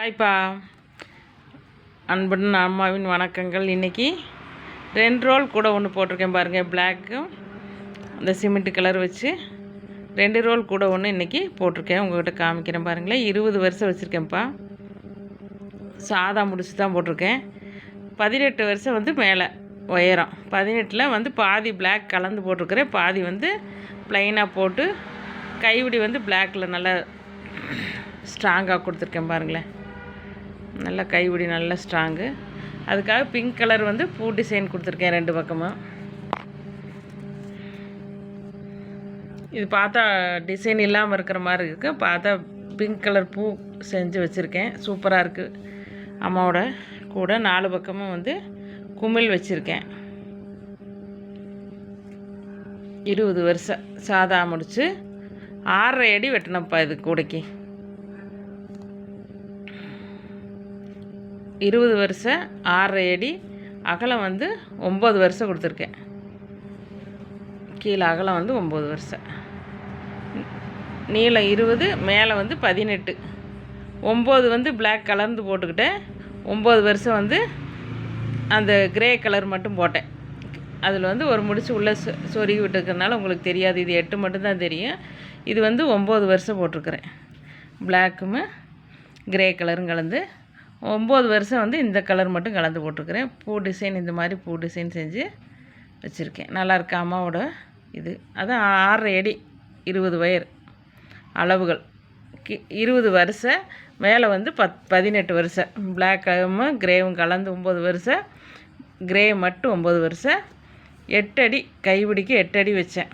ஹாய்ப்பா அன்புடன் அம்மாவின் வணக்கங்கள். இன்றைக்கி ரெண்டு ரோல் கூட ஒன்று போட்டிருக்கேன் பாருங்கள் பிளாக்கும் அந்த சிமெண்ட் கலர் வச்சு. ரெண்டு ரோல் கூட ஒன்று இன்றைக்கி போட்டிருக்கேன் உங்கள்கிட்ட காமிக்கிறேன் பாருங்களேன். இருபது வருஷம் வச்சுருக்கேன்ப்பா. சாதா முடிச்சு தான் போட்டிருக்கேன். பதினெட்டு வருஷம் வந்து மேலே உயரம். பதினெட்டில் வந்து பாதி பிளாக் கலந்து போட்டிருக்கிறேன். பாதி வந்து ப்ளைனாக போட்டு கைவிடி வந்து பிளாக்கில் நல்லா ஸ்ட்ராங்காக கொடுத்துருக்கேன் பாருங்களேன். நல்லா கைவிடி நல்லா ஸ்ட்ராங்கு அதுக்காக பிங்க் கலர் வந்து பூ டிசைன் கொடுத்துருக்கேன் ரெண்டு பக்கமும் இது பார்த்தா டிசைன் இல்லாமல் இருக்கிற மாதிரி இருக்குது பார்த்தா பிங்க் கலர் பூ செஞ்சு வச்சுருக்கேன். சூப்பராக இருக்குது அம்மாவோட கூட நாலு பக்கமும் வந்து குமிழ் வச்சுருக்கேன். இருபது வருஷம் சாதா முடித்து ஆறரை அடி வெட்டினப்பா இது கூடைக்கு. இருபது வருஷம் ஆறரை அடி அகலம் வந்து ஒம்பது வருஷம் கொடுத்துருக்கேன். கீழே அகலம் வந்து ஒம்பது வருஷம் நீளம் இருபது மேலே வந்து பதினெட்டு. ஒம்பது வந்து பிளாக் கலர்ந்து போட்டுக்கிட்டேன். ஒம்பது வருஷம் வந்து அந்த கிரே கலர் மட்டும் போட்டேன். அதில் வந்து ஒரு முடிச்சு உள்ளே சொ சொருகி விட்டுருக்கறனால உங்களுக்கு தெரியாது. இது எட்டு மட்டும்தான் தெரியும். இது வந்து ஒம்பது வருஷம் போட்டிருக்கிறேன். பிளாக்குமே கிரே கலரும் கலந்து ஒம்பது வருஷம் வந்து இந்த கலர் மட்டும் கலந்து போட்டிருக்கிறேன். பூ டிசைன் இந்த மாதிரி பூ டிசைன் செஞ்சு வச்சுருக்கேன். நல்லாயிருக்கு அம்மாவோட இது. அதுதான் ஆறரை அடி இருபது வயர் அளவுகள். கி இருபது வருஷம் மேலே வந்து பத் பதினெட்டு வருஷம் பிளாக்கும் கிரேவும் கலந்து ஒம்பது வருஷம் கிரே மட்டும் ஒம்பது வருஷம் எட்டு அடி கைபிடிக்கு எட்டு அடி வச்சேன்.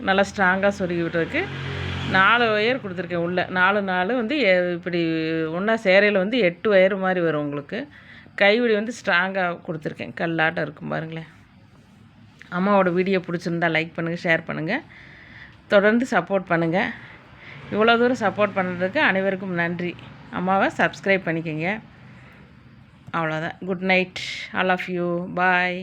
நல்லா ஸ்ட்ராங்காக சொருகி விட்டுருக்கு. நாலு ஒயர் கொடுத்துருக்கேன் உள்ளே. நாலு நாலு வந்து இப்படி ஒன்றா சேரையில் வந்து எட்டு ஒயர் மாதிரி வரும் உங்களுக்கு. கைவிடி வந்து ஸ்ட்ராங்காக கொடுத்துருக்கேன். கல்லாட்டம் இருக்கும் பாருங்களேன். அம்மாவோட வீடியோ பிடிச்சிருந்தா லைக் பண்ணுங்கள் ஷேர் பண்ணுங்கள் தொடர்ந்து சப்போர்ட் பண்ணுங்கள் இவ்வளோ தூரம் சப்போர்ட் பண்ணுறதுக்கு அனைவருக்கும் நன்றி. அம்மாவை சப்ஸ்கிரைப் பண்ணிக்கோங்க. அவ்வளோதான் good night all of you bye